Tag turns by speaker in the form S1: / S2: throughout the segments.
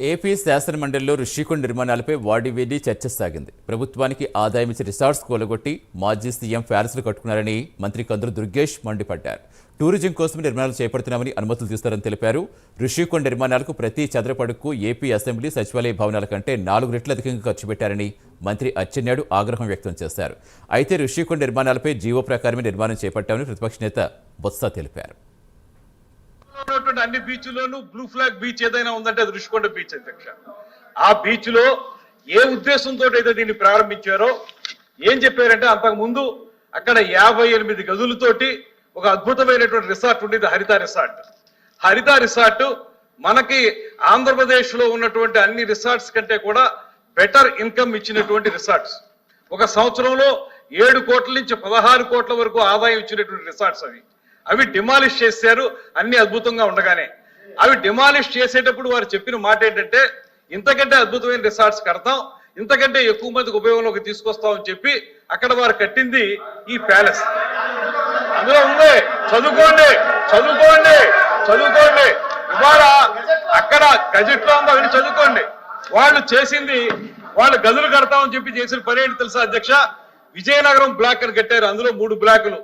S1: AP శాసనమండలిలో Rushikonda నిర్మాణాలపై వాడివేడి చర్చ సాగింది. ప్రభుత్వానికి ఆదాయం ఇచ్చి రిసార్ట్స్ కూలగొట్టి మాజీ సీఎం ప్యాలెస్లు కట్టుకున్నారని మంత్రి కందులు దుర్గేష్ మండిపడ్డారు. టూరిజం కోసం నిర్మాణాలు చేపడుతున్నామని అనుమతులు తీస్తారని తెలిపారు. ఋషికొండ నిర్మాణాలకు ప్రతి చదరపడుకు ఏపీ అసెంబ్లీ సచివాలయ భవనాల కంటే నాలుగు రెట్లు అధికంగా ఖర్చు పెట్టారని మంత్రి అచ్చెన్నాయుడు ఆగ్రహం వ్యక్తం చేశారు. అయితే రుషికొండ నిర్మాణాలపై జీవో ప్రకారమే నిర్మాణం చేపట్టామని ప్రతిపక్ష నేత బొత్స తెలిపారు.
S2: ఉన్నటువంటి అన్ని బీచ్లోనూ బ్లూ ఫ్లాగ్ బీచ్ ఏదైనా ఉందంటే అది రుషికొండ బీచ్ అధ్యక్ష ఆ బీచ్లో ఏ ఉద్దేశంతో అయితే దీన్ని ప్రారంభించారో ఏం చెప్పారంటే అంతకు ముందు అక్కడ యాభై ఎనిమిది గదులతోటి ఒక అద్భుతమైనటువంటి రిసార్ట్ ఉండేది హరిత రిసార్ట్ హరిత రిసార్ట్ మనకి ఆంధ్రప్రదేశ్లో ఉన్నటువంటి అన్ని రిసార్ట్స్ కంటే కూడా బెటర్ ఇన్కమ్ ఇచ్చినటువంటి రిసార్ట్స్ ఒక సంవత్సరంలో ఏడు కోట్ల నుంచి పదహారు కోట్ల వరకు ఆదాయం ఇచ్చినటువంటి రిసార్ట్స్ అవి. అవి డిమాలిష్ చేశారు అన్ని అద్భుతంగా ఉండగానే. అవి డిమాలిష్ చేసేటప్పుడు వారు చెప్పిన మాట ఏంటంటే ఇంతకంటే అద్భుతమైన రిసార్ట్స్ కడతాం ఇంతకంటే ఎక్కువ మందికి ఉపయోగంలోకి తీసుకొస్తామని చెప్పి అక్కడ వారు కట్టింది ఈ ప్యాలెస్. అందులో ఉంది చదువుకోండి చదువుకోండి చదువుకోండి. ఇవాళ అక్కడ గజెట్లో ఉందో చదువుకోండి. వాళ్ళు చేసింది వాళ్ళు గదులు కడతామని చెప్పి చేసిన పని ఏంటి తెలుసా అధ్యక్ష? విజయనగరం బ్లాక్ అని కట్టారు అందులో మూడు బ్లాకులు.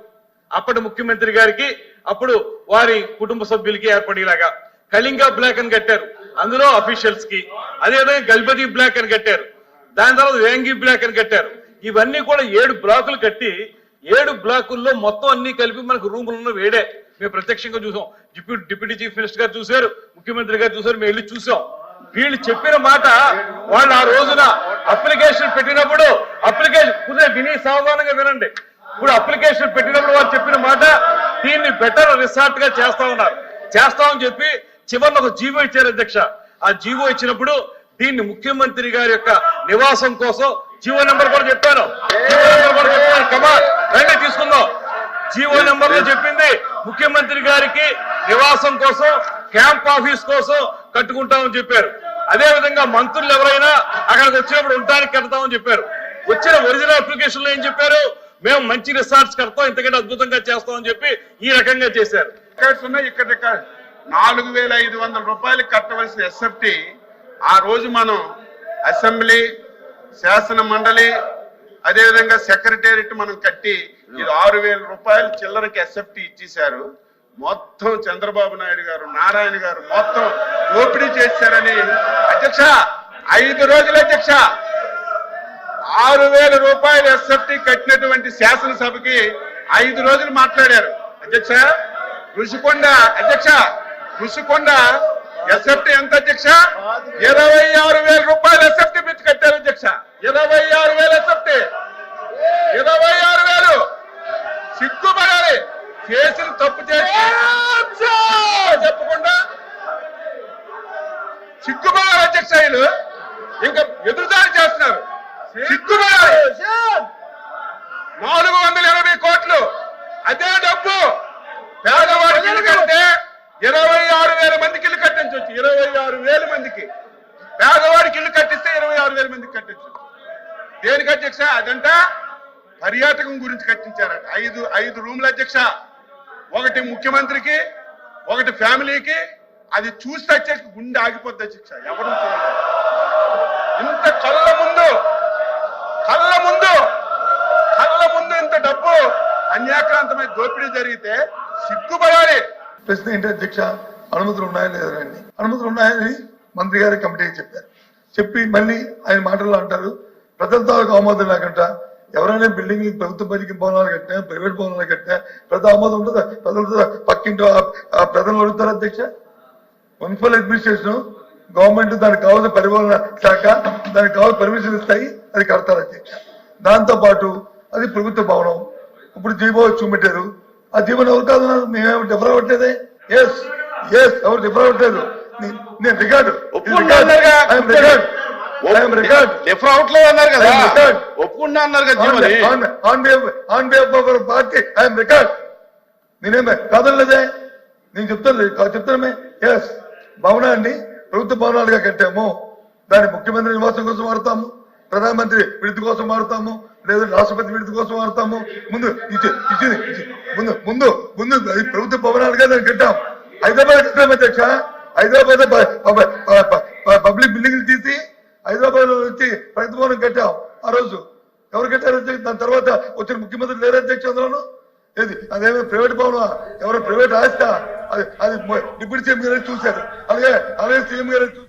S2: అప్పటి ముఖ్యమంత్రి గారికి అప్పుడు వారి కుటుంబ సభ్యులకి ఏర్పడేలాగా. కళింగ బ్లాక్ అని కట్టారు. అందులో అఫీషియల్స్కి. అదేవిధంగా గల్పతి బ్లాక్ అని కట్టారు. దాని తర్వాత వేంగి బ్లాక్ అని కట్టారు. ఇవన్నీ కూడా ఏడు బ్లాకులు కట్టి ఏడు బ్లాకుల్లో మొత్తం అన్ని కలిపి మనకు రూములు వేడే. మేము ప్రత్యక్షంగా చూసాం. డిప్యూటీ డిప్యూటీ చీఫ్ మినిస్టర్ గారు చూశారు ముఖ్యమంత్రి గారు చూశారు మేము వెళ్ళి చూసాం. వీళ్ళు చెప్పిన మాట వాళ్ళు ఆ రోజున అప్లికేషన్ పెట్టినప్పుడు అప్లికేషన్ కుదిరే విని సావధానంగా వినండి. ఇప్పుడు అప్లికేషన్ పెట్టినప్పుడు వాళ్ళు చెప్పిన మాట దీన్ని బెటర్ రిసార్ట్గా చేస్తా ఉన్నారు. చేస్తామని చెప్పి చివరిలో ఒక జీవో ఇచ్చారు అధ్యక్ష. ఆ జీవో ఇచ్చినప్పుడు దీన్ని ముఖ్యమంత్రి గారి యొక్క నివాసం కోసం జీవో నెంబర్ కూడా చెప్పాను. కూడా రండి తీసుకుందాం. జీవో నెంబర్లో చెప్పింది ముఖ్యమంత్రి గారికి నివాసం కోసం క్యాంప్ ఆఫీస్ కోసం కట్టుకుంటామని చెప్పారు. అదే విధంగా మంత్రులు ఎవరైనా అక్కడికి వచ్చినప్పుడు ఉండడానికి కడతామని చెప్పారు. వచ్చిన ఒరిజినల్ అప్లికేషన్లో ఏం చెప్పారు? మేము మంచి రిసార్ట్స్ కడతాం ఇంతకంటే అద్భుతంగా చేస్తామని చెప్పి ఈ రకంగా చేశారు.
S3: ఇక్కడ నాలుగు వేల ఐదు వందల రూపాయలు కట్టవలసిన ఎస్ఎఫ్టి ఆ రోజు మనం అసెంబ్లీ శాసన మండలి అదేవిధంగా సెక్రటేరియట్ మనం కట్టి ఇది ఆరు వేల రూపాయలు చిల్లరకి ఎస్ఎఫ్టి ఇచ్చేశారు. మొత్తం చంద్రబాబు నాయుడు గారు నారాయణ గారు మొత్తం ఓపిడీ చేశారని అధ్యక్ష ఐదు రోజులు అధ్యక్ష. ఆరు వేల రూపాయలు ఎస్ఎఫ్టి కట్టినటువంటి శాసనసభకి ఐదు రోజులు మాట్లాడారు. అధ్యక్ష ఋషికొండ అధ్యక్ష ఋషికొండ ఎస్ఎఫ్టి ఎంత అధ్యక్ష? ఇరవై ఆరు వేల రూపాయలు ఎస్ఎఫ్టి పెట్టి కట్టారు అధ్యక్ష. ఇరవై ఆరు వేల ఎస్ఎఫ్టి. ఇరవై ఆరు వేలు. సిగ్గుపడాలి చేసిన తప్పు చేసి చెప్పకుండా సిగ్గుపడాలి అధ్యక్ష ఇంకా ఎదురుదారి చేస్తున్నారు. నాలుగు వందల ఇరవై కోట్లు. అదే డబ్బు. పేదవాడికి ఇల్లు కడితే ఇరవై ఆరు వేల మందికి ఇల్లు కట్టించవచ్చు ఇరవై ఆరు వేల మందికి. పేదవాడికి ఇల్లు కట్టిస్తే ఇరవై ఆరు వేల మందికి కట్టించవచ్చు దేనికి అధ్యక్ష? అదంట పర్యాటకం గురించి కట్టించారట. ఐదు ఐదు రూముల అధ్యక్ష. ఒకటి ముఖ్యమంత్రికి ఒకటి ఫ్యామిలీకి. అది చూస్తే అధ్యక్ష గుండె ఆగిపోద్ది అధ్యక్ష. ఎవరు ఇంత కళ్ళ ముందు కళ్ళ ముందు కళ్ళ ముందు ఇంత డబ్బు అన్యాక్రాంతమైన దోపిడీ జరిగితే సిగ్గుపడాలి.
S4: ప్రశ్న ఏంటి అధ్యక్ష? అనుమతులు ఉన్నాయా లేదా అని అనుమతులు ఉన్నాయని మంత్రి గారి కమిటీకి చెప్పారు. చెప్పి మళ్ళీ ఆయన మాటల్లో అంటారు ప్రజలతో ఆమోదం లేకుండా ఎవరైనా బిల్డింగ్ ప్రభుత్వ పనికి భవనాలు కట్టినా ప్రైవేట్ భవనాలు కట్టినా పెద్ద ఆమోదం ఉంటుందా ప్రజలతో పక్కింటో ఆ- ప్రజలు అడుగుతారు అధ్యక్ష? మున్సిపల్ అడ్మినిస్ట్రేషన్ గవర్నమెంట్ దానికి కావాల్సిన పరిపాలన శాఖ దానికి కావాల్సిన పర్మిషన్ ఇస్తాయి అది కడతారు అధ్యక్ష? దాంతో పాటు అది ప్రభుత్వ భవనం ఇప్పుడు జీవో చూపెట్టారు. ఆ జీవో ఎవరు కాదు మేమేమి డిఫర్ అవ్వట్లేదే? ఎస్ ఎస్ ఎవరు డిఫర్ అవ్వట్లేదు. నేను రికార్డు
S3: డిఫర్ అవట్లేదు అన్నారు కదా. ఒప్పుకున్నా అన్నారు కదా. జీవని.
S4: పార్టీ ఐఎమ్ రికార్డ్ నేనేమే కాదనలేదే? నేను చెప్తాను చెప్తానమే ఎస్ భవనాన్ని ప్రభుత్వ భవనాలుగా కట్టాము. దాన్ని ముఖ్యమంత్రి నివాసం కోసం వాడతాము. ప్రధానమంత్రి విడుదల కోసం వాడతాము. లేదు రాష్ట్రపతి విడుదల కోసం వాడతాము. ముందు ఇచ్చింది ముందు ముందు ముందు ప్రభుత్వ భవనాలుగా దాన్ని కట్టాం. హైదరాబాద్ కట్టాం అధ్యక్ష. హైదరాబాద్ పబ్లిక్ బిల్డింగ్లు తీసి హైదరాబాద్లో వచ్చి ప్రగతి భవనం కట్టాం ఆ రోజు. ఎవరు కట్టారు దాని తర్వాత వచ్చిన ముఖ్యమంత్రి లేరు అధ్యక్ష అందులోను. ఏది? అదేమో ప్రైవేట్ భవనం. ఎవరో ప్రైవేట్ ఆస్తా? అది అది డిప్యూటీ సీఎం గారు చూశారు. అలాగే అలాగే సీఎం గారు చూశారు